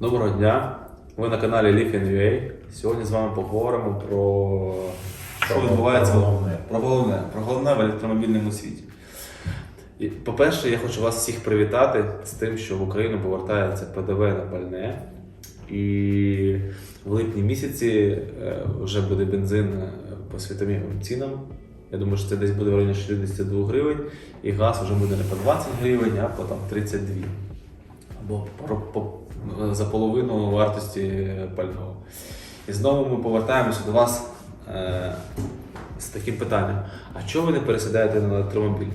Доброго дня! Ви на каналі Leaf Сьогодні з вами поговоримо про що відбувається головне. про головне, про головне в електромобільному світі. По-перше, я хочу вас всіх привітати з тим, що в Україну повертається ПДВ на пальне. І в липні місяці е, вже буде бензин е, по світовим цінам. Я думаю, що це десь буде в районі 62 гривень, і газ вже буде не по 20 гривень, а по там 32. Або по, по, за половину вартості пального. І знову ми повертаємося до вас е, з таким питанням: а чого ви не пересідаєте на електромобіль?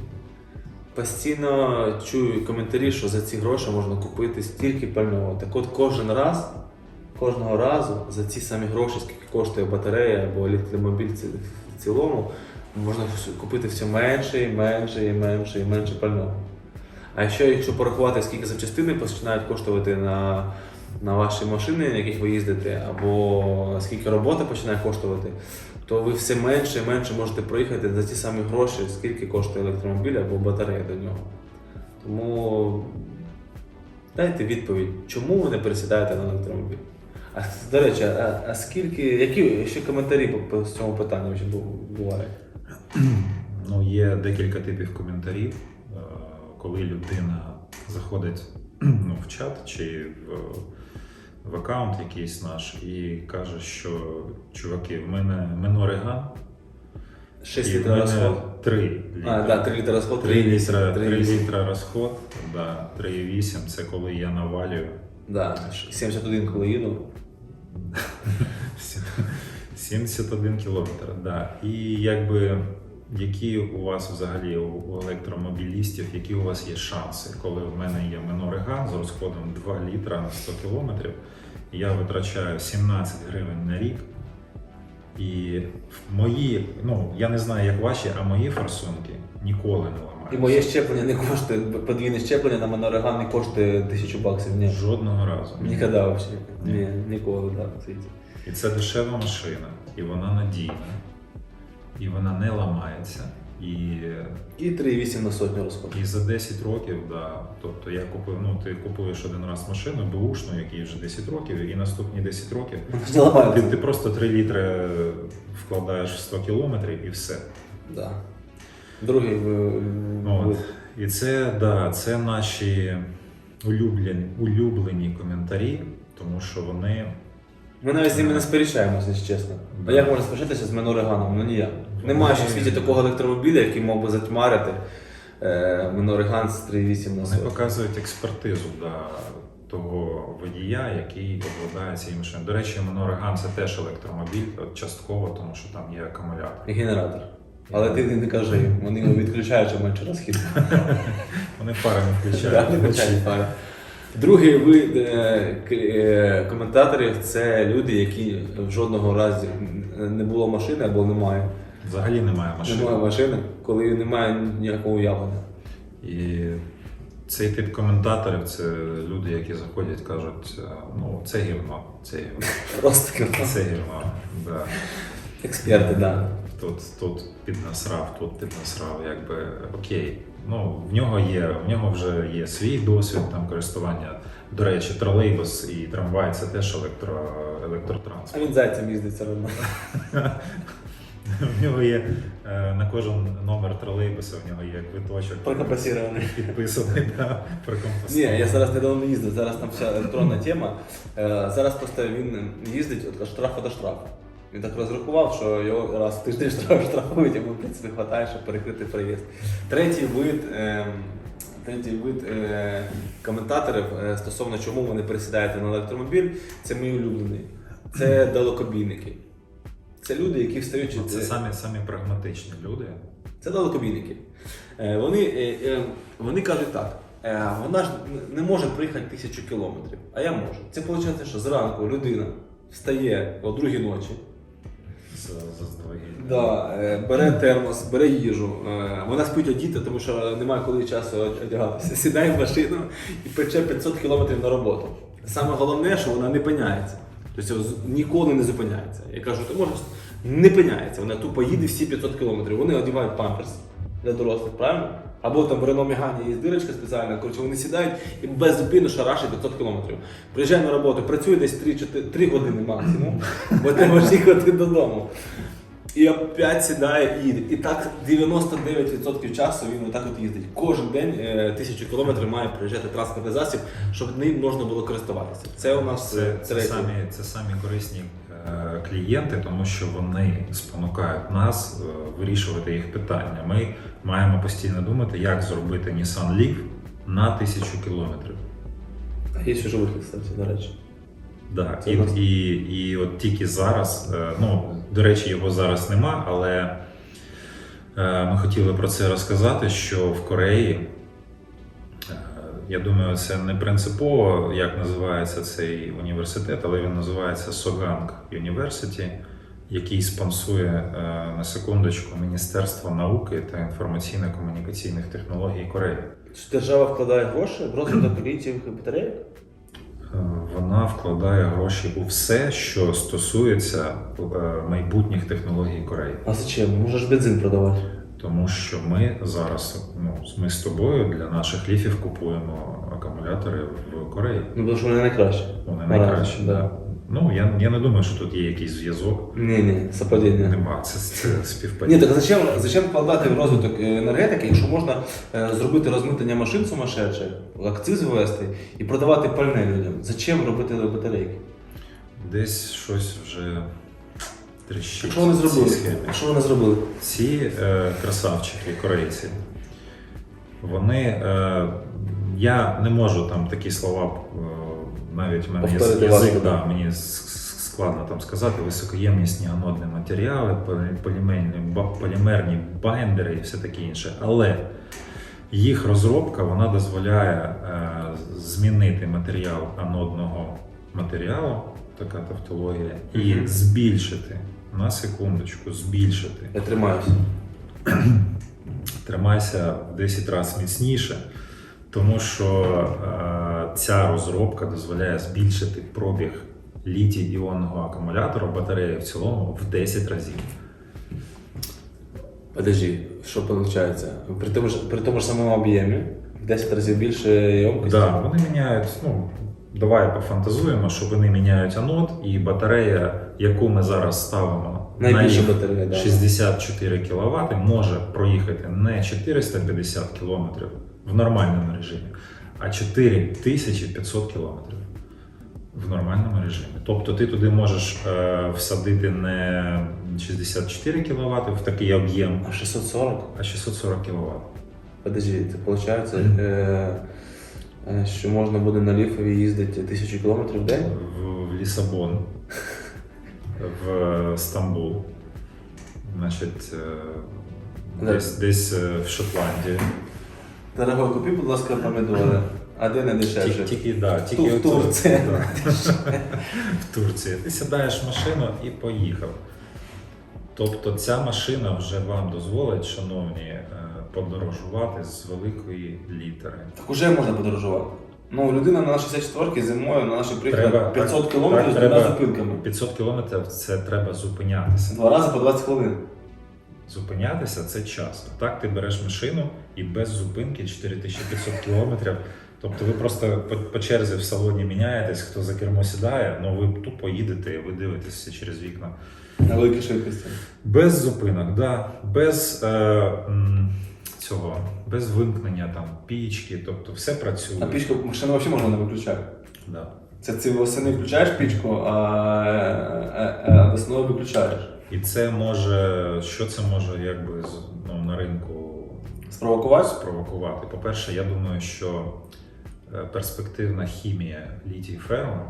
Постійно чую коментарі, що за ці гроші можна купити стільки пального. Так от кожен раз, кожного разу за ці самі гроші, скільки коштує батарея або електромобіль в цілому, можна купити все менше і менше і менше і менше пального. А якщо, якщо порахувати, скільки запчастини починають коштувати на, на ваші машини, на яких ви їздите, або скільки робота починає коштувати, то ви все менше і менше можете проїхати за ті самі гроші, скільки коштує електромобіль або батарея до нього. Тому дайте відповідь, чому ви не пересідаєте на електромобіль? А до речі, а, а скільки, які ще коментарі по, по цьому питанню бувають? Ну, є декілька типів коментарів, коли людина заходить ну, в чат чи в, в аккаунт якийсь наш і каже, що чуваки, в мене Менориган, 6 і в літрів мене розход. 3 літра. А, да, 3 літра розход, 3 літра, 3 3,8. літра розход, да, 3,8 це коли я навалюю. Да, 71 коли їду. 71 кілометр, да. І якби які у вас взагалі у електромобілістів, які у вас є шанси, коли в мене є Менориган з розходом 2 літра на 100 кілометрів, я витрачаю 17 гривень на рік. І мої, ну я не знаю, як ваші, а мої форсунки ніколи не ламаються. І моє щеплення не коштує, подвійне щеплення на монореган не коштує тисячу баксів. Ні. Жодного разу. Ніколи взагалі. Ні. Ні, ніколи, да. І це дешева машина, і вона надійна, і вона не ламається. І, І 3,8 на сотню розход. і за 10 років, да, тобто я купив, ну ти купуєш один раз машину, бушну, якій вже 10 років, і наступні 10 років ти, ти просто 3 літри вкладаєш в 100 кілометрів і все. Да. Другий ви- От. ви- І це, да, це наші улюблені, улюблені коментарі, тому що вони Ми навіть з ними не сперечаємося, якщо чесно. А Да. як можна сперечатися з Менореганом? Ну ніяк. Немає ще в світі такого електромобіля, який мог би затьмарити е, Менореган з 3,8 на Вони показують експертизу да, того водія, який обладає цією машиною. До речі, Монореган це теж електромобіль, от частково, тому що там є акумулятор. І генератор. Але ти не кажи, вони його відключають, щоб менше розхід. Вони пари не включають. не включають фари. Другий вид е, е, коментаторів це люди, які в жодного разу не було машини або немає. Взагалі немає машини. Немає машини, коли немає ніякого уявлення. І цей тип коментаторів це люди, які заходять, кажуть, ну це гівно, це гівно, Просто таке. це гівно. Да. експерти, так. Да. Тут, тут піднасрав, тут піднасрав, якби окей. Ну, в нього є, в нього вже є свій досвід там користування. До речі, тролейбус і трамвай це теж електро, А він зайцем їздить все одно. В нього є е, на кожен номер тролейбуса, в нього є квиточок Прокомпасірований. підписаний да, про Ні, я зараз недавно їздив, зараз там вся електронна тема. Е, Зараз просто він їздить від штрафу до штрафу. Він так розрахував, що його раз в тиждень штраф штрафують, йому в принципі вистачає, щоб перекрити проїзд. Третій вид, е, третій вид е, коментаторів е, стосовно чому ви не пересідаєте на електромобіль, це мій улюблений. Це далекобійники. Це люди, які встають. Ну, Це самі, самі прагматичні люди. Це далекобійники. Е, Вони, е, е, вони кажуть так: вона ж не може приїхати тисячу кілометрів, а я можу. Це виходить, що зранку людина встає о другій ночі, з- Заздалегідь. да, бере термос, бере їжу. Вона спить одіти, тому що немає коли часу одягатися. Сідає в машину і пече 500 кілометрів на роботу. Саме головне, що вона не пиняється. Тобто ніколи не зупиняється. Я кажу, ти можеш не пиняється. Вона тупо їде всі 500 кілометрів. Вони одягають памперс для дорослих, правильно? Або там в Рено Мегані є дирочка спеціальна, коротше, вони сідають і без зупину шарашать 500 кілометрів. Приїжджає на роботу, працює десь 3, години максимум, бо ти можеш їхати додому. І опять сідає і їде. І так 99% часу він отак от їздить. Кожен день е, тисячу кілометрів має приїжджати транспортний засіб, щоб ним можна було користуватися. Це у нас Це, це, самі, це самі корисні е, клієнти, тому що вони спонукають нас е, вирішувати їх питання. Ми маємо постійно думати, як зробити Nissan Leaf на тисячу кілометрів. Є ще вихід, кстати, до речі. Да, і, і, і от тільки зараз, е, ну до речі, його зараз нема, але е, ми хотіли про це розказати, що в Кореї, е, я думаю, це не принципово, як називається цей університет, але він називається Sogang University, який спонсує е, на секундочку Міністерство науки та інформаційно-комунікаційних технологій Кореї. Держава вкладає гроші в розвиток літієвих батарейок? Е, Вона вкладає гроші у все, що стосується е, майбутніх технологій Кореї. А зачем? Можеш бензин продавати. Тому що ми зараз, ну, ми з тобою для наших ліфів купуємо акумулятори в Кореї. Ну, тому що вони найкраще. Вони найкращі. так. Да. Ну, я, я не думаю, що тут є якийсь зв'язок. Ні, ні, совпадіння. Нема, це, це Ні, так зачем, зачем вкладати в розвиток е, енергетики, якщо можна е, зробити розмитнення машин сумасшедших, акциз ввести і продавати пальне людям? Зачем робити батарейки? Десь щось вже тріщить. Що вони зробили? Що вони зробили? Ці е, красавчики, корейці, вони. Е, я не можу там такі слова, е, навіть в мене є Повторити язик, да, мені складно там сказати, високоємнісні анодні матеріали, полімерні, полімерні байндери і все таке інше. Але їх розробка вона дозволяє е, змінити матеріал анодного матеріалу, така тавтологія, і збільшити на секундочку, збільшити. Я тримаюся. тримайся в 10 разів міцніше, тому що е, ця розробка дозволяє збільшити пробіг літій іонного акумулятора батареї в цілому в 10 разів. Подожди, що виходить? При тому ж, при тому ж самому об'ємі в 10 разів більше ємкості? Да, вони міняють. Ну, давай пофантазуємо, що вони міняють анод, і батарея, яку ми зараз ставимо Найбільша на їх батарея, да. 64 кВт, може проїхати не 450 км в нормальному режимі, а 4500 км в нормальному режимі. Тобто ти туди можеш е, всадити не 64 кВт в такий об'єм, А 640? а 640 кВт. Подожди, це виходить, е, е, що можна буде на ліфові їздити тисячу кілометрів в день? в, в Лісабон, в Стамбул, значить, е, десь, десь е, в Шотландії. Дорогой, купи, будь ласка, помідори. А де не дешевше? Тільки, да, тільки в Турції. да. в Турції. Ти сідаєш в машину і поїхав. Тобто ця машина вже вам дозволить, шановні, е, подорожувати з великої літери. Так уже можна подорожувати. Ну, людина на 64-ки зимою на Треба- приїхала 500 кілометрів з двома зупинками. 500 кілометрів це треба зупинятися. Два рази по 20 хвилин. Зупинятися це час. Так ти береш машину і без зупинки 4500 кілометрів. Тобто ви просто по, по черзі в салоні міняєтесь, хто за кермо сідає, ну ви тупо їдете і ви дивитеся через вікна. На великій швидкості. Без зупинок, да. без е, м, цього, без вимкнення там пічки, тобто все працює. А пічку машину взагалі можна не виключати. Да. Це ти восени включаєш пічку, а, а, а весною виключаєш. І це може, що це може якби ну, на ринку Спровокувати? спровокувати. По-перше, я думаю, що е, перспективна хімія літій ферму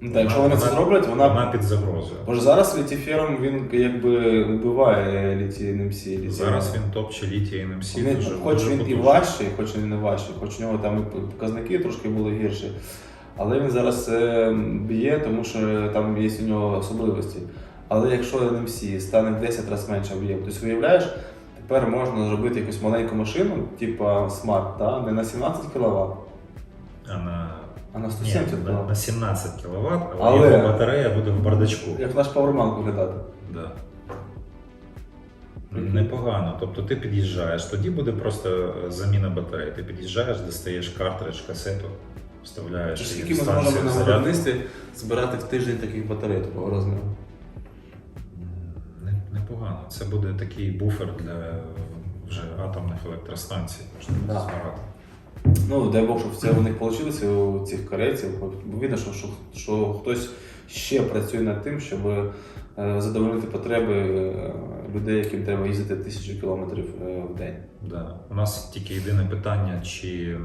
Ну, так, якщо вони це зроблять, вона. вона під загрозою. Бо ж зараз літіфером він якби вбиває літій НМС. літій. Зараз він топче літій НМС. Він, дуже, хоч дуже він і важчий, хоч він не важчий, хоч у нього там і показники трошки були гірші. Але він зараз е, б'є, тому що там є у нього особливості. Але якщо NMC стане в 10 разів менше об'єм, тобто виявляєш, тепер можна зробити якусь маленьку машину, типу Smart, да? не на 17 кВт, А на, а на 170 на, кВт. на 17 кВт, але, Але- його батарея буде в бардачку. Як наш паверманк виглядати. Да. Непогано. Тобто ти під'їжджаєш, тоді буде просто е, заміна батареї. Ти під'їжджаєш, достаєш картридж, касету, вставляєш Скільки ми зможемо на виробництві збирати в тиждень таких батарей такого розміру? Не, непогано. Це буде такий буфер для е, вже атомних електростанцій. Можна буде Да. збирати. Ну, дай Бог, щоб це у них вийшло у цих корейців. Бо видно, що, що, що хтось ще працює над тим, щоб е, задовольнити потреби е, людей, яким треба їздити тисячу кілометрів е, в день. Да. У нас тільки єдине питання, чи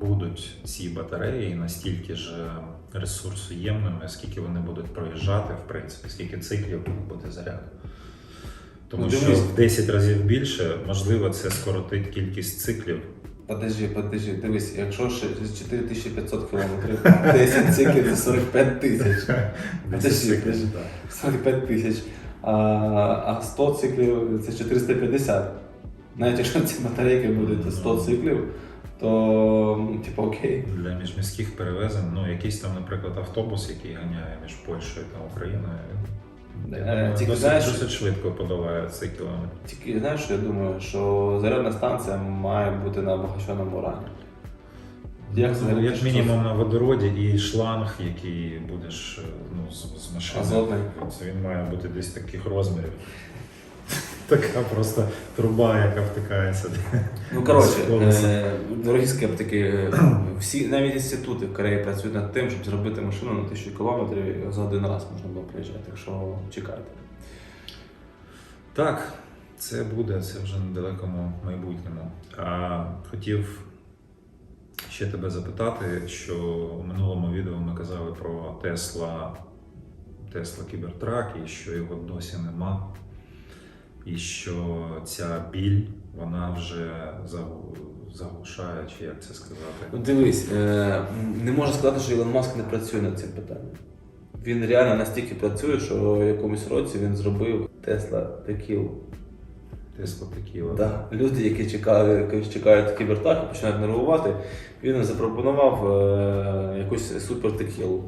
будуть ці батареї настільки ж ресурсоємними, скільки вони будуть проїжджати, в принципі, скільки циклів буде заряду. Тому Ну, що дивись. в 10 разів більше, можливо, це скоротить кількість циклів. Подожди, подожди, дивись, якщо ще 4500 кілометрів, 10 циклів це 45 тисяч. Подожди, подожди. 45 тисяч. А, а 100 циклів це 450. Навіть якщо ці батарейки будуть 100 циклів, то ну, типу окей. Для міжміських перевезень, ну якийсь там, наприклад, автобус, який ганяє між Польщею та Україною, я Е, думаю, тільки досить, знаєш- досить швидко подолає цей кілометр. Тільки знаєш, що я думаю, що зарядна станція має бути на багаченому рані. Як Ну, як мінімум на водороді і шланг, який будеш е, ну, з, з машини. Азотний. Він має бути десь таких розмірів. Така просто труба, яка втикається. Ну коротше, е, дорогі скептики, всі навіть інститути в Кореї працюють над тим, щоб зробити машину на тисячу кілометрів за один раз можна було приїжджати. Так що чекайте. Так, це буде, це вже в недалекому майбутньому. А хотів ще тебе запитати, що у минулому відео ми казали про Тесла, Тесла Кібертрак і що його досі нема. І що ця біль вона вже заглушає, чи як це сказати. Ну, дивись, е, не можу сказати, що Ілон Маск не працює над цим питанням. Він реально настільки працює, що в якомусь році він зробив Tesla Tequila. Тесла Текіла. Да. Люди, які чекають кібертак і починають нервувати, він запропонував е, якусь супер текілу.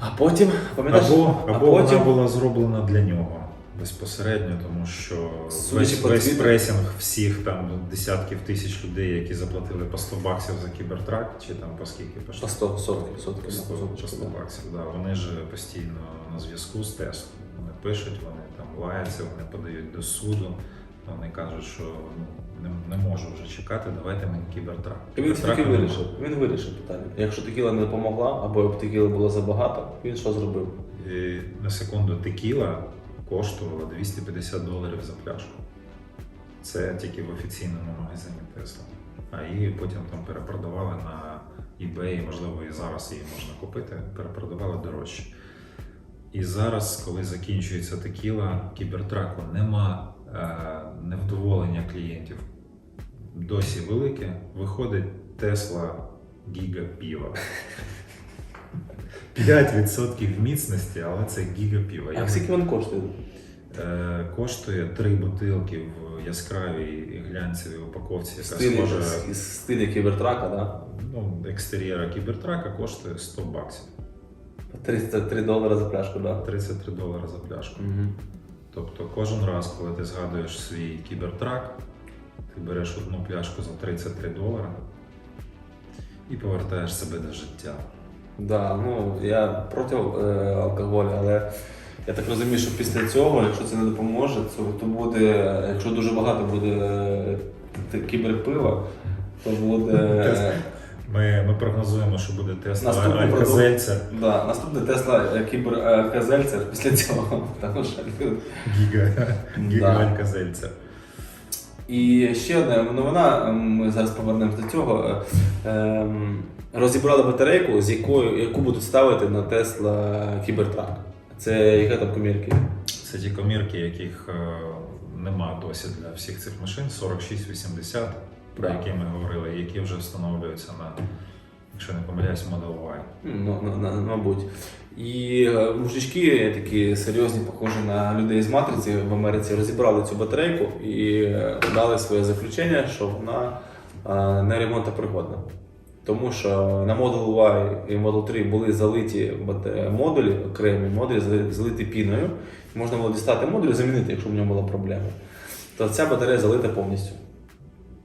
А потім, пам'ятаєш, Або, а або потім вона була зроблена для нього безпосередньо, тому що весь, весь пресінг всіх там десятків тисяч людей, які заплатили по 100 баксів за кібертрак, чи там по скільки по по 100 сотки, сотки, по 100, на по 100 баксів. Да. Вони ж постійно на зв'язку з Теслою. Вони пишуть, вони там лаються, вони подають до суду. Вони кажуть, що ну, не, не можу вже чекати, давайте мені кібертрак. І він таки вирішив. Він вирішив питання. Якщо текіла не допомогла, або текіли було забагато, він що зробив? І на секунду текіла коштувала 250 доларів за пляшку. Це тільки в офіційному магазині Tesla. А її потім там перепродавали на eBay, можливо, і зараз її можна купити, перепродавали дорожче. І зараз, коли закінчується текіла, кібертраку нема е, невдоволення клієнтів. Досі велике. Виходить Tesla Giga піва. 5% міцності, але це гіга піва. А скільки він коштує? Е, коштує три бутилки в яскравій глянцевій упаковці, яка Стилі, схожа. з- з стилі кібертрака, да? Ну, екстер'єра кібертрака коштує 100 баксів. 33 долари за пляшку, да? 33 долари за пляшку. Угу. Тобто кожен раз, коли ти згадуєш свій кібертрак, ти береш одну пляшку за 33 долари і повертаєш себе до життя. Да, ну я проти е, алкоголю, але я так розумію, що після цього, якщо це не допоможе, то, то буде, якщо дуже багато буде е, т- кіберпива, то буде. е, Ми, ми прогнозуємо, що буде Тесла Наступний продукт. Альказельця Да, наступний Тесла е, кібер е, після цього. Тому що Гіга, Гіга Да. Альказельця. І ще одна новина, ми зараз повернемося до цього. Ем, Розібрали батарейку, з якою яку будуть ставити на Tesla Cybertruck. Це яка там комірки? Це ті комірки, яких е, нема досі для всіх цих машин 4680, про які ми говорили, які вже встановлюються на, якщо не помиляюсь, Model Y. Ну, на, на, мабуть. І е, мужички такі серйозні, похожі на людей з матриці в Америці, розібрали цю батарейку і е, дали своє заключення, що вона не ремонтопригодна. Тому що на Model Y і Model 3 були залиті модулі, окремі модулі залиті піною. Можна було дістати модуль і замінити, якщо в ньому була проблема. То ця батарея залита повністю.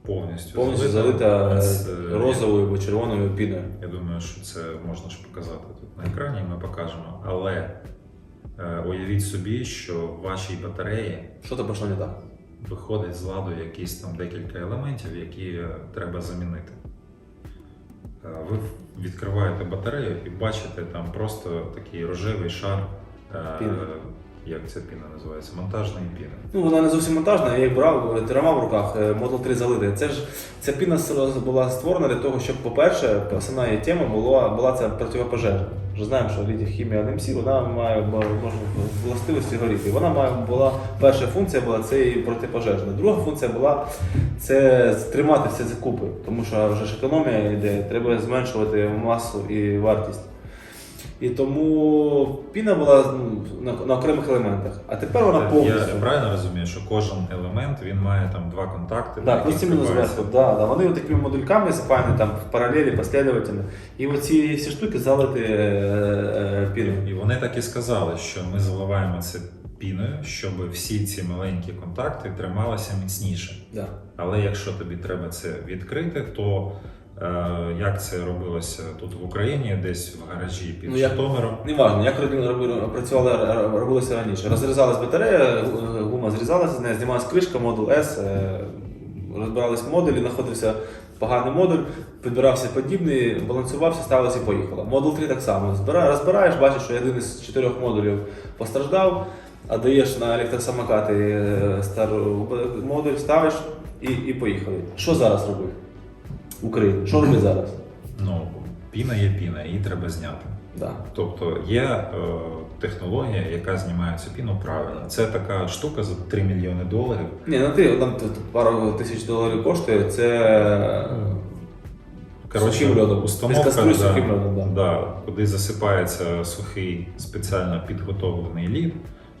Повністю, Повністю залита Без, е, розовою або червоною піною. Я думаю, що це можна ж показати тут на екрані, ми покажемо. Але е, уявіть собі, що в вашій батареї Що то пішло не так? виходить з ладу якісь там декілька елементів, які е, треба замінити. Е, Ви відкриваєте батарею і бачите там просто такий рожевий шар. Піна. Як ця піна називається? Монтажної піни. Ну, вона не зовсім монтажна, я її брав, тримав в руках, е, Model 3 залити. Це ж ця піна була створена для того, щоб, по-перше, основна її тема була, була ця противопожежна. Вже знаємо, що літій хімія НМС, вона має властивості горіти. Вона має була перша функція була це і протипожежна. Друга функція була це тримати все закупи, тому що вже ж економія йде, треба зменшувати масу і вартість. І тому піна була ну, на, на окремих елементах. А тепер вона Так, повністю. Я правильно розумію, що кожен елемент він має там два контакти. Яких плюс вкривається. зверху. Да, да. Вони такими модульками запаяні там в паралелі, последовательно. І оці всі штуки залити е, е, піною. І вони так і сказали, що ми заливаємо це піною, щоб всі ці маленькі контакти трималися міцніше. Да. Але якщо тобі треба це відкрити, то як це робилося тут в Україні, десь в гаражі під Ну, Житомиром? Неважно, як робили- працювали, робилося раніше. Розрізалась батарея, гума зрізалася, з неї знімалась кришка, модуль S, е, розбирались модулі, знаходився поганий модуль, підбирався подібний, балансувався, ставилося і поїхало. Модуль 3 так само. Збира- розбираєш, бачиш, що один із чотирьох модулів постраждав, а даєш на електросамокати е, стару модуль, ставиш і, і поїхали. Що зараз робить Україна? Що робить зараз? Ну, піна є піна, її треба зняти. Да. Тобто є е, технологія, яка знімає цю піну правильно. Це така штука за 3 мільйони доларів. Ні, ну ти там пару тисяч доларів коштує, це сухим льодом. установка, да, сухим льодом, да. да, куди засипається сухий спеціально підготовлений лід.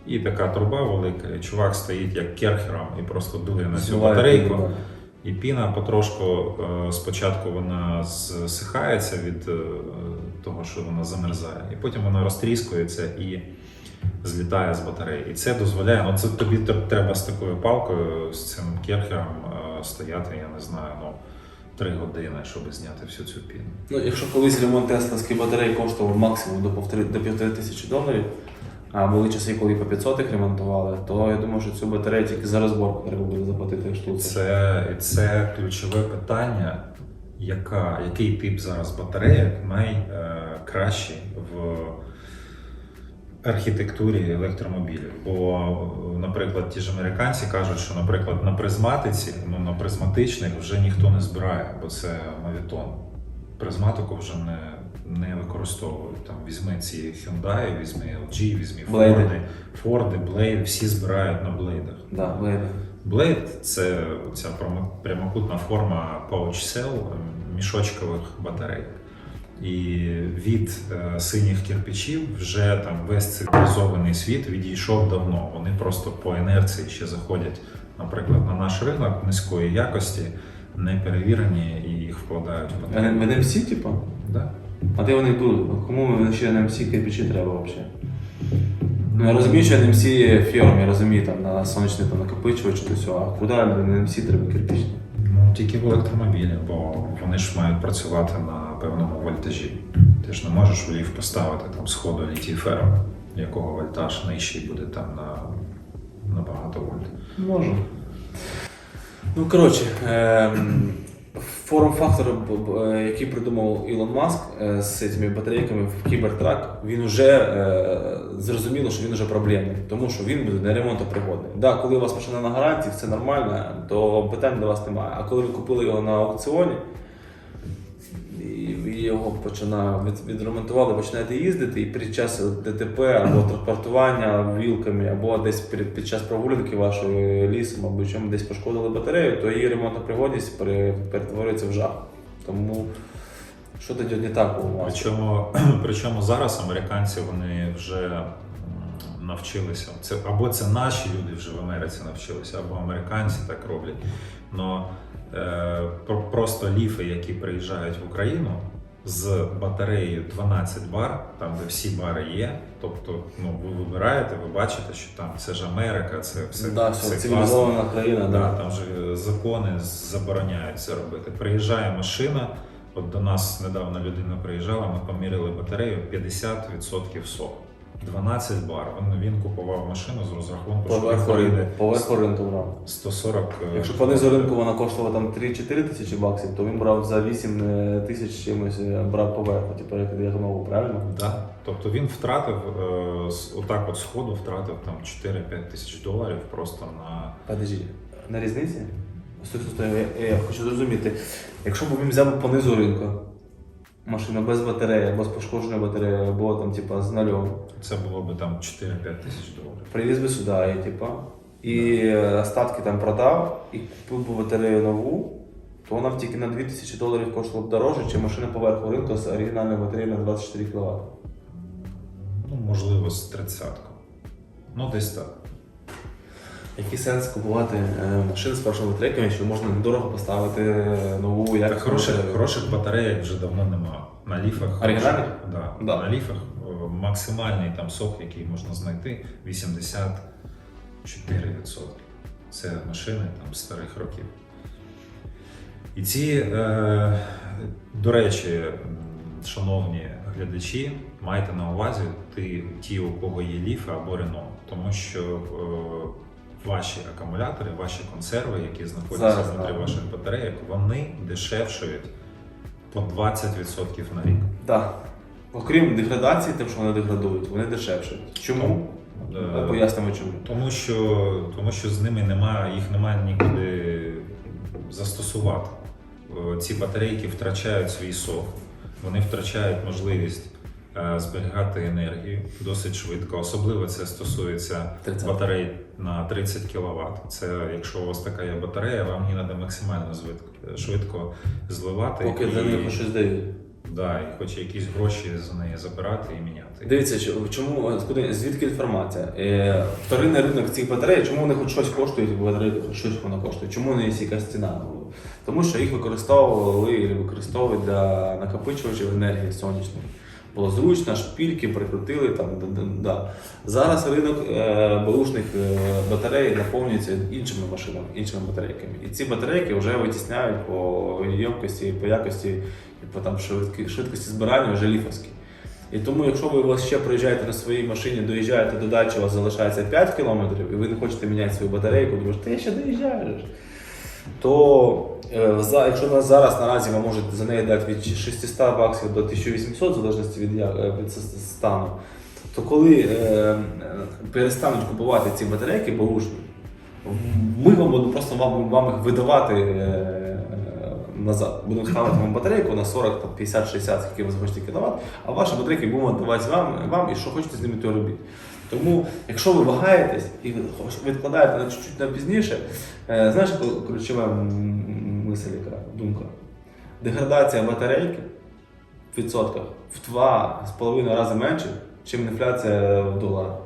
І така труба велика, чувак стоїть як керхером і просто дує на цю батарейку. І піна потрошку е, спочатку вона зсихається від е, того, що вона замерзає, і потім вона розтріскується і злітає з батареї. І це дозволяє. Ну це тобі треба з такою палкою, з цим керхером е, стояти, я не знаю, ну три години, щоб зняти всю цю піну. Ну, якщо колись ремонт тесловської батареї коштував максимум до півтори тисячі доларів, а були часи, коли по 500 їх ремонтували, то я думаю, що цю батарею тільки за розборку треба буде заплатити штуці. Це, це ключове питання, яка, який тип зараз батареїк найкращий в архітектурі електромобілів. Бо, наприклад, ті ж американці кажуть, що, наприклад, на призматиці, ну на призматичних вже ніхто не збирає, бо це мавітон. Призматику вже не, не використовують. Там візьми ці Hyundai, візьми LG, візьми. Ford, Ford, Blade, всі збирають на блейдах. Да, блейди. Blade – це ця прямокутна форма pouch cell е, мішочкових батарей. І від е, синіх кирпичів вже там весь цивілізований світ відійшов давно. Вони просто по інерції ще заходять, наприклад, на наш ринок низької якості, не перевірені і їх вкладають в В батарею. NMC, типу? Да. А де вони будуть? Кому ще NMC кирпичі треба взагалі? Ну, я розумію, що NMC фірм, я розумію, там на сонячний там, накопичувач, то все, а куди NMC треба кирпичні? Ну, тільки в електромобілі, бо вони ж мають працювати на певному вольтажі. Ти ж не можеш в ліфт поставити там сходу літій ферм, якого вольтаж нижчий буде там на, на багато вольт. Можу. Ну, коротше, ем, форм-фактор, е, який придумав Ілон Маск е, з цими батарейками в Кібертрак, він вже е, зрозуміло, що він вже проблемний, тому що він буде не ремонтопригодний. Да, коли у вас машина на гарантії, все нормально, то питань до вас немає. А коли ви купили його на аукціоні, ви його почина, від, відремонтували, починаєте їздити, і під час ДТП або транспортування вілками, або десь під, під час прогулянки вашої лісом, або чому десь пошкодили батарею, то її ремонтна пригодність пере- перетворюється в жах. Тому що тоді не так у вас? Причому, причому зараз американці вони вже навчилися. Це або це наші люди вже в Америці навчилися, або американці так роблять. Но е, про- просто ліфи, які приїжджають в Україну з батареєю 12 бар, там де всі бари є. Тобто, ну ви вибираєте, ви бачите, що там це ж Америка, це все, да, все все, цивілізована країна, Да, да. там же закони забороняють це робити. Приїжджає машина. От до нас недавно людина приїжджала, ми поміряли батарею 50% соку. 12 бар. Він, він купував машину з розрахунку, що Поверху він прийде поверху ринку брав. 140. е, Якщо по низу ринку вона коштувала там 3-4 тисячі баксів, то він брав за 8 тисяч чимось е, брав поверху, типу як як нову, правильно? Да. Тобто він втратив е, з- отак от сходу втратив там 4-5 тисяч доларів просто на Подожди, на різниці? Стой, стой, стой, я, я хочу зрозуміти. Якщо б він взяв по низу ринку, машина без батареї, без пошкодженої батареї, або там, типа, з нульом, це було би там 4-5 тисяч доларів. привіз би сюди, і, типа, і е, остатки там продав, і купив би батарею нову, то вона б тільки на 2000 доларів коштувала б дорожче, чи машина поверху ринку з оригінальною батареєю на 24 кВт. Ну, можливо, з 30 Ну, десь так. Який сенс купувати е, машини з першими батарейками, що можна недорого поставити е, нову якісну хороших, батарею? хороших батареїв вже давно нема. На ліфах Оригінальних? Да. Да. На ліфах максимальний там сок, який можна знайти, 84%. Це машини там старих років. І ці, е, до речі, шановні глядачі, майте на увазі ті, ті, у кого є ліфи або Рено, тому що е, ваші акумулятори, ваші консерви, які знаходяться Зараз, внутрі да. ваших батарейок, вони дешевшують по 20% на рік. Так. Окрім деградації, тим, що вони деградують, вони дешевші. Чому? Е, Пояснимо чому. Тому що, тому що з ними немає, їх немає нікуди застосувати. Е, Ці батарейки втрачають свій сок, вони втрачають можливість зберігати енергію досить швидко. Особливо це стосується 30. батарей на 30 кВт. Це якщо у вас така є батарея, вам її треба максимально швидко зливати. Поки за них щось дають. да, і хоч якісь гроші з неї забирати і міняти. Дивіться, чому скуди- звідки інформація? Е, вторинний ринок цих батарей, чому вони хоч щось коштують, батареї хоч щось воно коштує? Чому не є якась ціна? Тому що їх використовували і використовують для накопичувачів енергії сонячної. Було зручно, шпільки прикрутили там. Да. Зараз ринок е, баушних е, батарей наповнюється іншими машинами, іншими батарейками. І ці батарейки вже витісняють по ємкості, по якості по там швидкості збирання вже ліфовські. І тому, якщо ви вас ще приїжджаєте на своїй машині, доїжджаєте до дачі, у вас залишається 5 кілометрів, і ви не хочете міняти свою батарейку, думаєте, та я ще доїжджаю. То за, якщо нас зараз наразі ви можете за неї дати від 600 баксів до 1800, в залежності від, е, від стану, то коли е, е, перестануть купувати ці батарейки баушні, ми вам будемо просто вам, вам їх видавати е, назад. Будемо ставити вам батарейку на 40, там, 50, 60, скільки ви захочете кіловат, а ваші батарейки будемо давати вам, вам і що хочете з ними, то робіть. Тому, якщо ви вагаєтесь і відкладаєте на чуть-чуть на пізніше, е, знаєш, яка яка думка? Деградація батарейки в відсотках в 2,5 рази менше, ніж інфляція в доларах.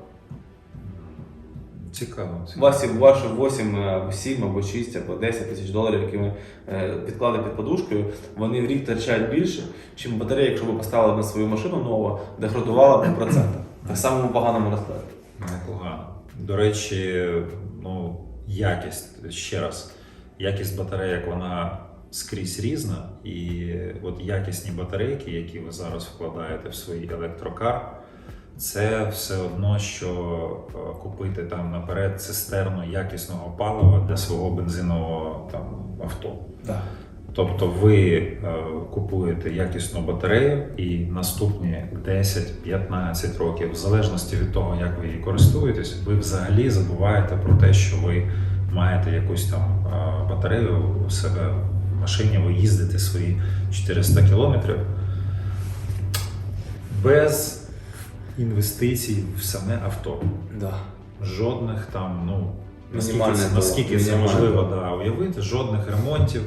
Цікаво. Цікаво. вас є ваші 8 7 або 6 або 10 тисяч доларів, які ви е, підклали під подушкою, вони в рік втрачають більше, чим батарея, якщо ви поставили на свою машину нову, деградувала б на процентах. В самому поганому розкладі. Непогано. До речі, ну, якість, ще раз, якість батарейок, вона скрізь різна. І от якісні батарейки, які ви зараз вкладаєте в свій електрокар, це все одно, що е, купити там наперед цистерну якісного палива для свого бензинового там, авто. Да. Тобто ви е, купуєте якісну батарею і наступні 10-15 років, в залежності від того, як ви її користуєтесь, ви взагалі забуваєте про те, що ви маєте якусь там е, батарею у себе в машині, ви їздите свої 400 кілометрів без інвестицій в саме авто. Да. Жодних там, ну наскільки, це, наскільки це можливо да, уявити, жодних ремонтів,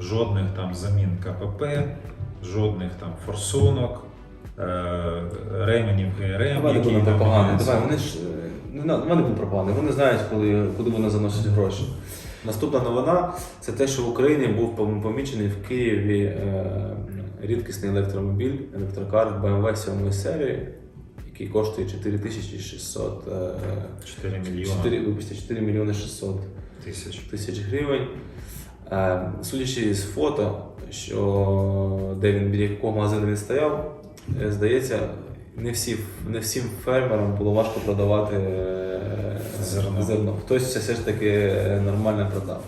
жодних там замін КПП, жодних там форсунок, е, ременів ГРМ, Давай які там про Давай, вони ж е, вони будуть пропали, вони знають, коли, куди вони заносять гроші. Наступна новина це те, що в Україні був помічений в Києві е, рідкісний електромобіль, електрокар BMW 7 серії, який коштує 4600 е, 4 мільйони 4, вибачте, 4 мільйони 600 тисяч. тисяч гривень. Е, Судячи з фото, що де він біля якого магазину він стояв, е, здається, не, всі, не всім фермерам було важко продавати е, Зерно. Хтось це все ж таки е, нормально продав.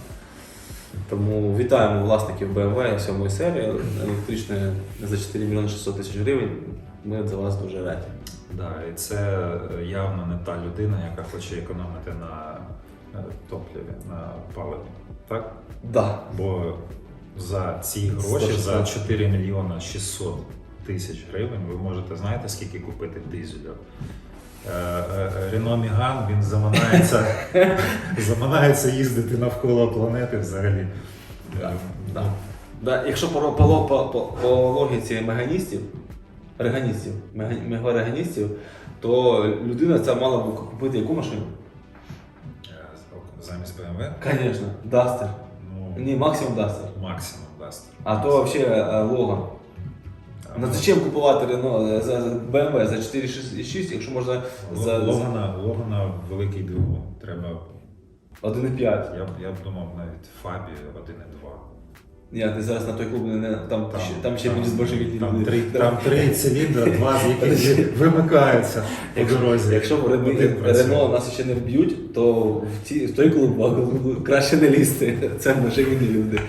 Тому вітаємо власників BMW 7 серії електричної за 4 мільйони 600 тисяч гривень. Ми за вас дуже раді. Да, і це явно не та людина, яка хоче економити на е, топливі, на паливі. Так? Да. Бо за ці гроші, за 4 мільйона 600 тисяч гривень, ви можете знаєте, скільки купити дизеля? Рено Міган він заманається, заманається їздити навколо планети взагалі. Да, Е, да. Да, якщо по, по, по, по, логіці меганістів, реганістів, мегареганістів, то людина ця мала б купити яку машину? е, Замість BMW? Звісно, Дастер. Ну, Ні, максимум Дастер. максимум дасть. А то взагалі Логан. Ну зачем купувати Рено за за BMW за 4,6, якщо можна за, Логана, Логана великий двигун. Треба 1,5. Я б я б думав навіть Фабі 1,2. Ні, ти зараз на той клуб не, не там, ще, там ще більш божевільні там, люди. три, там три циліндри, два з яких вимикаються по дорозі. якщо Рено, нас ще не вб'ють, то в, ці, в той клуб краще не лізти. Це божевільні люди.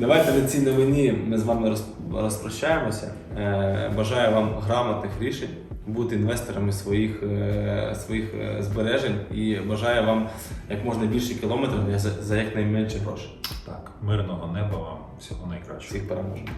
Давайте на цій новині ми з вами розпрощаємося. Е, бажаю вам грамотних рішень, бути інвесторами своїх, е, своїх е, збережень і бажаю вам як можна більше кілометрів за, за якнайменше грошей. Так, мирного неба вам, всього найкращого. Всіх переможемо.